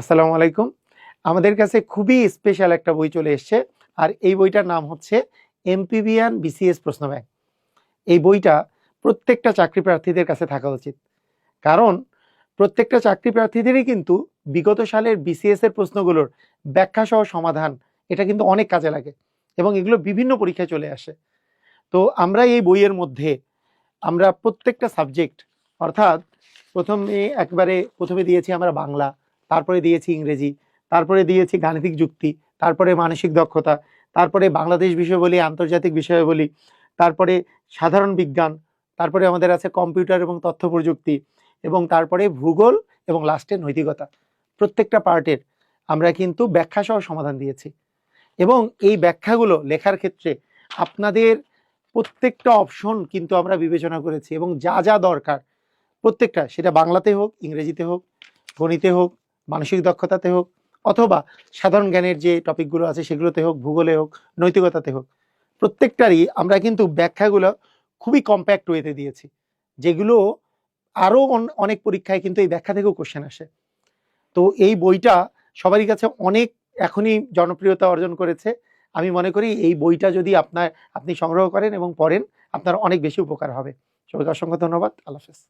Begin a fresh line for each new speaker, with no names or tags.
আসসালামু আলাইকুম। আমাদের কাছে খুবই স্পেশাল একটা বই চলে এসছে, আর এই বইটার নাম হচ্ছে এমপিবিয়ান বিসিএস প্রশ্ন ব্যাংক। এই বইটা প্রত্যেকটা চাকরি প্রার্থীদের কাছে থাকা উচিত। কারণ প্রত্যেকটা চাকরি প্রার্থীদেরই কিন্তু বিগত সালের বিসিএস এর প্রশ্নগুলোর ব্যাখ্যা সহ সমাধান এটা কিন্তু অনেক কাজে লাগে এবং এগুলো বিভিন্ন পরীক্ষায় চলে আসে। তো আমরা এই বইয়ের মধ্যে আমরা প্রত্যেকটা সাবজেক্ট অর্থাৎ প্রথমে একবারে প্রথমে দিয়েছি আমরা বাংলা তারপরে দিয়েছি ইংরেজি, তারপরে দিয়েছি গাণিতিক যুক্তি, তারপরে মানসিক দক্ষতা, তারপরে বাংলাদেশ বিষয় বলি, আন্তর্জাতিক বিষয় বলি, তারপরে সাধারণ বিজ্ঞান, তারপরে আমাদের আছে কম্পিউটার এবং তথ্য প্রযুক্তি, এবং তারপরে ভূগোল এবং লাস্টে নৈতিকতা। প্রত্যেকটা পার্টের আমরা কিন্তু ব্যাখ্যা সহ সমাধান দিয়েছি। এবং এই ব্যাখ্যাগুলো লেখার ক্ষেত্রে আপনাদের প্রত্যেকটা অপশন কিন্তু আমরা বিবেচনা করেছি, এবং যা যা দরকার প্রত্যেকটা, সেটা বাংলাতে হোক, ইংরেজিতে হোক, গণিতে হোক মানসিক দক্ষতাতে হোক অথবা সাধারণ জ্ঞানের যে টপিকগুলো আছে সেগুলোতে হোক, ভূগোলে হোক, নৈতিকতাতে হোক, প্রত্যেকটারই আমরা কিন্তু ব্যাখ্যাগুলো খুবই কম্প্যাক্ট ওয়েতে দিয়েছি, যেগুলো আরও অনেক পরীক্ষায় কিন্তু এই ব্যাখ্যা থেকেও কোশ্চেন আসে। তো এই বইটা সবারই কাছে অনেক এখনই জনপ্রিয়তা অর্জন করেছে। আমি মনে করি এই বইটা যদি আপনার, আপনি সংগ্রহ করেন এবং পড়েন, আপনার অনেক বেশি উপকার হবে। সবাইকে অসংখ্য ধন্যবাদ। আল্লাহ হাফেজ।